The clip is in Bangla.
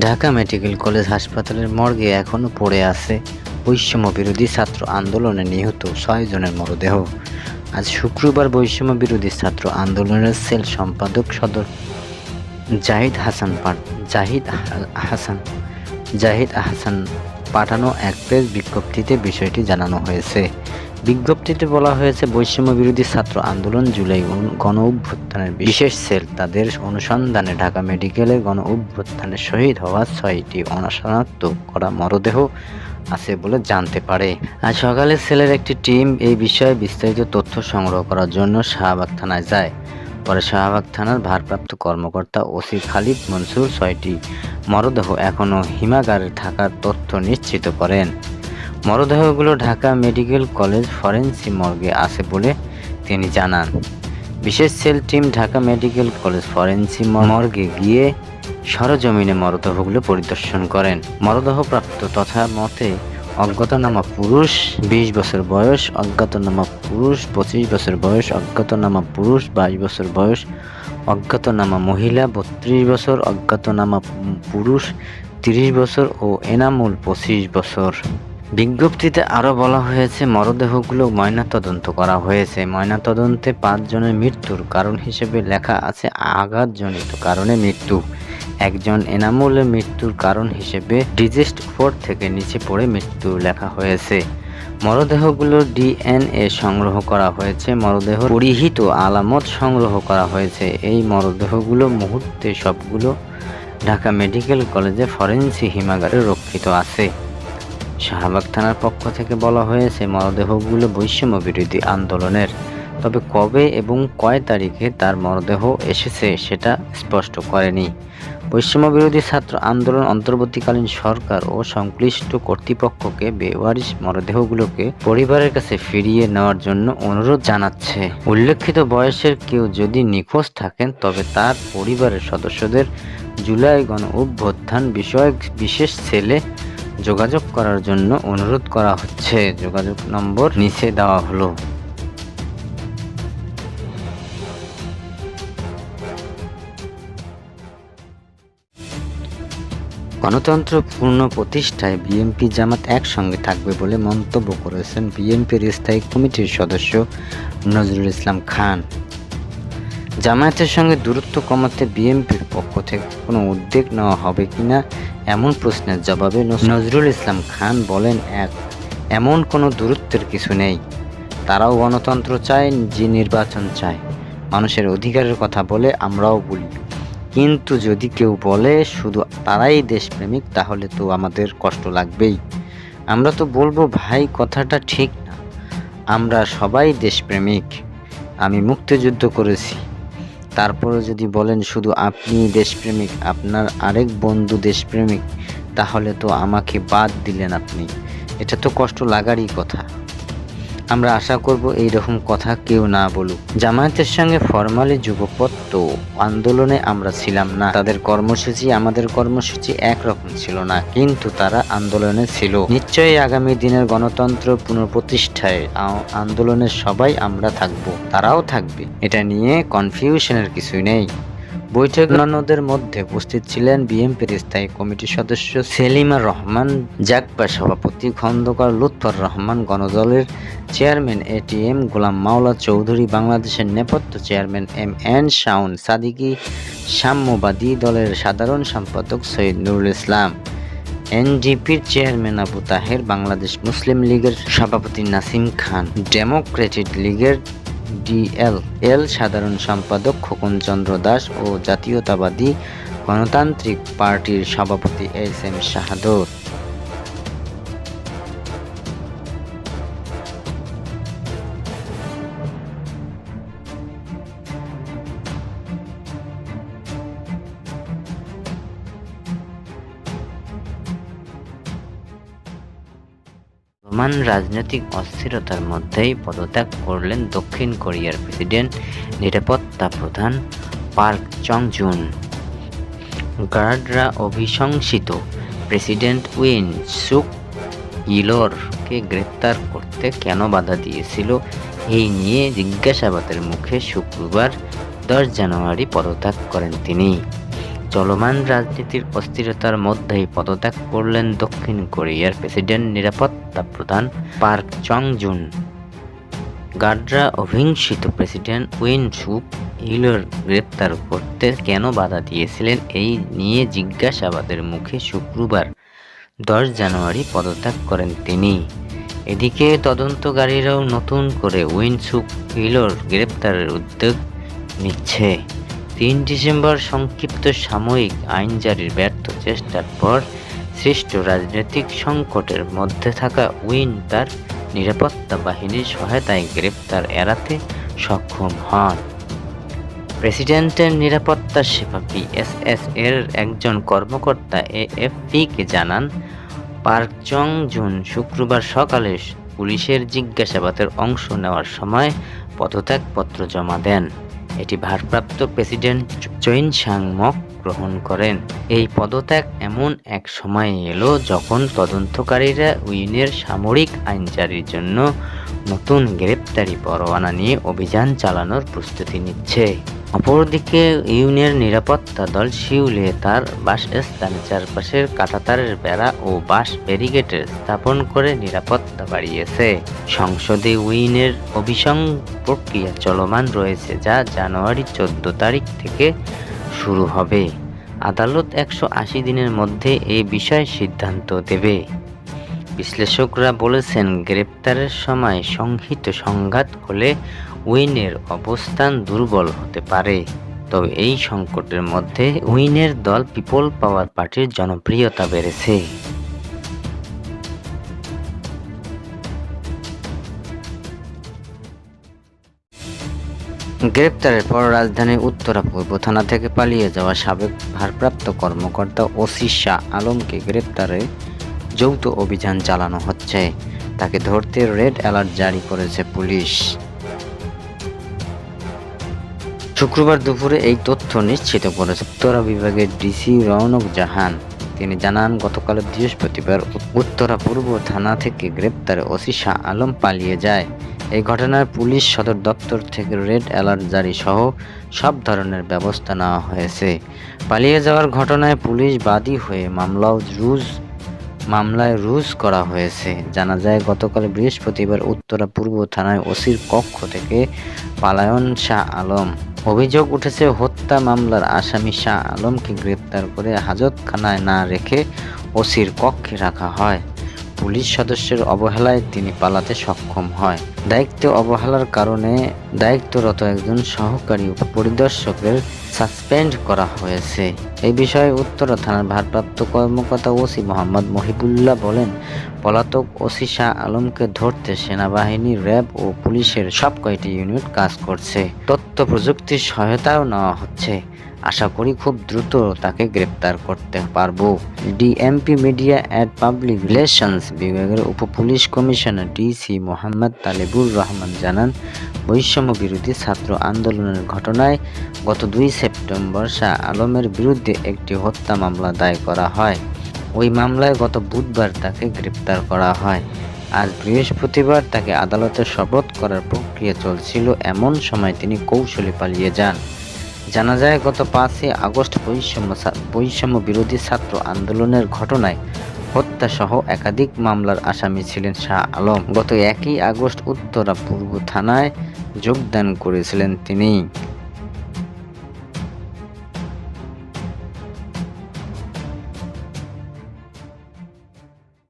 ঢাকা মেডিকেল কলেজ হাসপাতালের মর্গে এখনও পড়ে আছে বৈষম্য বিরোধী ছাত্র আন্দোলনে নিহত ছয় জনের মরদেহ। আজ শুক্রবার বৈষম্য বিরোধী ছাত্র আন্দোলনের সেল সম্পাদক সদর জাহিদ হাসান জাহিদ হাসান জাহিদ হাসান পাঠানো এক প্রেস বিজ্ঞপ্তিতে বিষয়টি জানানো হয়েছে। বিজ্ঞপ্তিতে বলা হয়েছে, বৈষম্য বিরোধী ছাত্র আন্দোলন জুলাই গণ- অভ্যুত্থানের বিশেষ সেল। তাদের অনুসন্ধানে ঢাকা মেডিকেলে গণ অভ্যুত্থানে শহীদ হওয়া ছয়টি অনাশনাক্ত করা মরদেহ আছে বলে জানতে পারে। আজ সকালে সেলের একটি টিম এই বিষয়ে বিস্তারিত তথ্য সংগ্রহ করার জন্য শাহবাগ থানায় যায়। পরে শাহবাগ থানার ভারপ্রাপ্ত কর্মকর্তা ওসি খালিদ মনসুর ছয়টি মরদেহ এখনও হিমাগারে থাকার তথ্য নিশ্চিত করেন। মরদেহগুলো ঢাকা মেডিকেল কলেজ ফরেন্সি মর্গে আছে বলে তিনি জানান। বিশেষ cell team Dhaka medical college forensic মর্গে গিয়ে সরজমিনে মরদেহগুলো পরিদর্শন করেন। মরদেহপ্রাপ্ত তথা মতে অজ্ঞাতনামা পুরুষ বিশ বছর বয়স, অজ্ঞাতনামা পুরুষ পঁচিশ বছর বয়স, অজ্ঞাতনামা পুরুষ বাইশ বছর বয়স, অজ্ঞাতনামা মহিলা বত্রিশ বছর, অজ্ঞাতনামা পুরুষ তিরিশ বছর ও এনামুল পঁচিশ বছর। বিজ্ঞপ্তিতে আরও বলা হয়েছে, মরদেহগুলো ময়নাতদন্ত করা হয়েছে। ময়নাতদন্তে পাঁচজনের মৃত্যুর কারণ হিসেবে লেখা আছে আঘাতজনিত কারণে মৃত্যু। একজন এনামুলের মৃত্যুর কারণ হিসেবে ডিজেস্ট উপর থেকে নিচে পড়ে মৃত্যু লেখা হয়েছে। মরদেহগুলোর ডিএনএ সংগ্রহ করা হয়েছে, মরদেহ পরিহিত আলামত সংগ্রহ করা হয়েছে। এই মরদেহগুলো মুহূর্তে সবগুলো ঢাকা মেডিকেল কলেজে ফরেন্সি হিমাগারে রক্ষিত আছে। শাহবাগ থানার পক্ষ থেকে বলা হয়েছে, মরদেহগুলো বৈষম্য বিরোধী আন্দোলনের। তবে কবে এবং কয় তারিখে তার মরদেহ এসেছে সেটা স্পষ্ট করেনি। বৈষম্য বিরোধী ছাত্র আন্দোলন অন্তর্বর্তীকালীন সরকার ও সংশ্লিষ্ট কর্তৃপক্ষকে বেওয়ারিশ মরদেহগুলোকে পরিবারের কাছে ফিরিয়ে নেওয়ার জন্য অনুরোধ জানাচ্ছে। উল্লেখিত বয়সের কেউ যদি নিখোঁজ থাকেন, তবে তার পরিবারের সদস্যদের জুলাই গণ অভ্যুত্থান বিষয়ক বিশেষ ছেলে যোগাযোগ করার জন্য অনুরোধ করা হচ্ছে। যোগাযোগ নম্বর নিচে দেওয়া হলো। গণতন্ত্র পূর্ণ প্রতিষ্ঠায় বিএনপি জামাত একসঙ্গে থাকবে বলে মন্তব্য করেছেন বিএনপির স্থায়ী কমিটির সদস্য নজরুল ইসলাম খান। জামায়াতের সঙ্গে দূরত্ব কমাতে বিএনপির পক্ষ থেকে কোনো উদ্যোগ নেওয়া হবে কিনা এমন প্রশ্নের জবাবে নজ- নজরুল ইসলাম খান বলেন, এক, এমন কোনো দূরত্বের কিছু নেই। তারাও গণতন্ত্র চায় যে নির্বাচন চায়। মানুষের অধিকারের কথা বলে আমরাও বলি। কিন্তু যদি কেউ বলে শুধু তারাই দেশপ্রেমিক, তাহলে তো আমাদের কষ্ট লাগবেই। আমরা তো বলব, ভাই, কথাটা ঠিক না। আমরা সবাই দেশপ্রেমিক। আমি মুক্তিযুদ্ধ করেছি। তারপরে যদি বলেন শুধু আপনি দেশপ্রেমিক, আপনার আরেক বন্ধু দেশপ্রেমিক, তাহলে তো আমাকে বাদ দিলেন আপনি। এটা তো কষ্ট লাগারই কথা। আমরা আশা করব এই রকম কথা কেউ না বলুক। জামায়াতের সঙ্গে ফরমালি যুগপত্য আন্দোলনে আমরা ছিলাম না। তাদের কর্মসূচি আমাদের কর্মসূচি একরকম ছিল না, কিন্তু তারা আন্দোলনে ছিল। নিশ্চয়ই আগামী দিনের গণতন্ত্র পুনঃপ্রতিষ্ঠায় আ- আন্দোলনের সবাই আমরা থাকব, তারাও থাকবে। এটা নিয়ে কনফিউশনের কিছুই নেই। বৈঠক অন্যান্যদের মধ্যে উপস্থিত ছিলেন বিএনপির স্থায়ী কমিটির সদস্য সেলিমা রহমান জাকবা সভাপতি খন্দকার লুৎফর রহমান, গণদলের চেয়ারম্যান এটিএম গোলাম মাওলা চৌধুরী, বাংলাদেশের নেপথ্য chairman M N Shaon Sadiki, সাম্যবাদী দলের সাধারণ সম্পাদক সৈয়দ নুরুল ইসলাম, এনডিপির চেয়ারম্যান আবু তাহের, বাংলাদেশ মুসলিম লীগের সভাপতি নাসিম খান, ডেমোক্রেটিক লীগের ডিএল এল সাধারণ সম্পাদক খোকন চন্দ্র দাস ও জাতীয়তাবাদী গণতান্ত্রিক পার্টির সভাপতি এস এম শাহাদত রোমান রাজনৈতিক অস্থিরতার মধ্যেই পদত্যাগ করলেন দক্ষিণ কোরিয়ার প্রেসিডেন্ট নিরাপত্তা প্রধান পার্ক চং জুন গার্ডরা অভিশংসিত। প্রেসিডেন্ট উইন সুক ইলোরকে গ্রেপ্তার করতে কেন বাধা দিয়েছিল এই নিয়ে জিজ্ঞাসাবাদের মুখে শুক্রবার দশ জানুয়ারি পদত্যাগ করেন তিনি। চলমান রাজনীতির অস্থিরতার মধ্যেই পদত্যাগ করলেন দক্ষিণ কোরিয়ার প্রেসিডেন্ট নিরাপত্তা প্রধান পার্ক চং জুন গাড্রা অভিংসিত প্রেসিডেন্ট উইন সুক হিলোর গ্রেপ্তার করতে কেন বাধা দিয়েছিলেন এই নিয়ে জিজ্ঞাসাবাদের মুখে শুক্রবার দশ জানুয়ারি পদত্যাগ করেন তিনি। এদিকে তদন্তকারীরাও নতুন করে উইন উইনসুক হিলোর গ্রেপ্তারের উদ্যোগ নিচ্ছে। তিন ডিসেম্বর সংক্ষিপ্ত সাময়িক আইন জারির ব্যর্থ চেষ্টার পর সৃষ্ট রাজনৈতিক সংকটের মধ্যে থাকা উইন তার নিরাপত্তা বাহিনীর সহায়তায় গ্রেপ্তার এড়াতে সক্ষম হন। প্রেসিডেন্টের নিরাপত্তা সেবা পিএসএস এর একজন কর্মকর্তা এএফপিকে জানান, পার্ক চং জুন শুক্রবার সকালে পুলিশের জিজ্ঞাসাবাদের অংশ নেওয়ার সময় পদত্যাগপত্র জমা দেন। এটি ভারপ্রাপ্ত প্রেসিডেন্ট চৈন সাংমক গ্রহণ করেন। এই পদত্যাগ এমন এক সময়ে এলো যখন তদন্তকারীরা উইনের সামরিক আইন জারির জন্য নতুন গ্রেপ্তারি পরোয়ানা নিয়ে অভিযান চালানোর প্রস্তুতি নিচ্ছে। অপরদিকে ইউনের নিরাপত্তা দল শিউলে তার বাসস্থানের চারপাশের কাঁটাতারের বেড়া ও বাস ব্যারিকেডের স্থাপন করে নিরাপত্তা বাড়িয়েছে। সংসদে উইনের অভিসং প্রক্রিয়া চলমান রয়েছে যা জানুয়ারি চোদ্দ তারিখ থেকে শুরু হবে। আদালত একশো আশি দিনের মধ্যে এই বিষয়ে সিদ্ধান্ত দেবে। বিশ্লেষকরা বলেছেন, গ্রেপ্তারের সময় সংহিত সংঘাত হলে উইনের অবস্থান দুর্বল হতে পারে। তবে এই সংকটের মধ্যে উইনের দল পিপল পাওয়ার পার্টির জনপ্রিয়তা বেড়েছে। গ্রেপ্তারের পর রাজধানীর উত্তরা পূর্ব থানা থেকে পালিয়ে যাওয়া সাবেক ভারপ্রাপ্ত কর্মকর্তা ওসি শাহ আলমকে গ্রেপ্তারে যৌথ অভিযান চালানো হচ্ছে। তাকে ধরতে রেড অ্যালার্ট জারি করেছে পুলিশ। শুক্রবার দুপুরে এই তথ্য নিশ্চিত করেছে উত্তরা বিভাগের ডিসি রৌনক জাহান। তিনি জানান, গতকাল বৃহস্পতিবার উত্তরা পূর্ব থানা থেকে গ্রেপ্তারে ওসি শাহ আলম পালিয়ে যায়। এই ঘটনায় পুলিশ, সদর দপ্তর থেকে রেড অ্যালার্ট জারি সহ সব ধরনের ব্যবস্থা নেওয়া হয়েছে। পালিয়ে যাওয়ার ঘটনায় পুলিশ বাদী হয়ে মামলাও রুজ মামলায় রুজ করা হয়েছে। জানা যায়, গতকাল বৃহস্পতিবার উত্তরা পূর্ব থানায় ওসির কক্ষ থেকে পালায়ন শাহ আলম অভিযোগ উঠেছে, হত্যা মামলার আসামি শাহ আলমকে গ্রেপ্তার করে হাজতখানায় না রেখে ওসির কক্ষে রাখা হয়। পুলিশ সদস্যের অবহেলায় তিনি পালাতে সক্ষম হয়। দায়িত্ব অবহেলার কারণে দায়িত্বরত একজন সহকারী উপপরিদর্শকের সাসপেন্ড করা হয়েছে। এই বিষয়ে উত্তরা থানার ভারপ্রাপ্ত কর্মকর্তা ওসি মোহাম্মদ মহিবুল্লাহ বলেন, পলাতক ওসি শাহ আলমকে ধরতে সেনাবাহিনী, র্যাব ও পুলিশের সব কয়টি ইউনিট কাজ করছে। তথ্য প্রযুক্তির সহায়তাও নেওয়া হচ্ছে। আশা করি খুব দ্রুত তাকে গ্রেপ্তার করতে পারব। DMP media and public relations বিভাগের উপপুলিশ কমিশনার ডিসি মোহাম্মদ তালেবুর রহমান জানান, বৈষম্য বিরোধী ছাত্র আন্দোলনের ঘটনায় গত দুই সেপ্টেম্বর শাহ আলমের বিরুদ্ধে একটি হত্যা মামলা দায় করা হয়। ওই মামলায় গত বুধবার তাকে গ্রেপ্তার করা হয়। আজ বৃহস্পতিবার তাকে আদালতে শপথ করার প্রক্রিয়া চলছিল, এমন সময় তিনি কৌশলে পালিয়ে যান। জানা যায়, গত পাঁচই আগস্ট বৈষম্য বৈষম্য বিরোধী ছাত্র আন্দোলনের ঘটনায় হত্যাসহ একাধিক মামলার আসামি ছিলেন শাহ আলম। গত একই আগস্ট উত্তরা পূর্ব থানায় যোগদান করেছিলেন তিনি।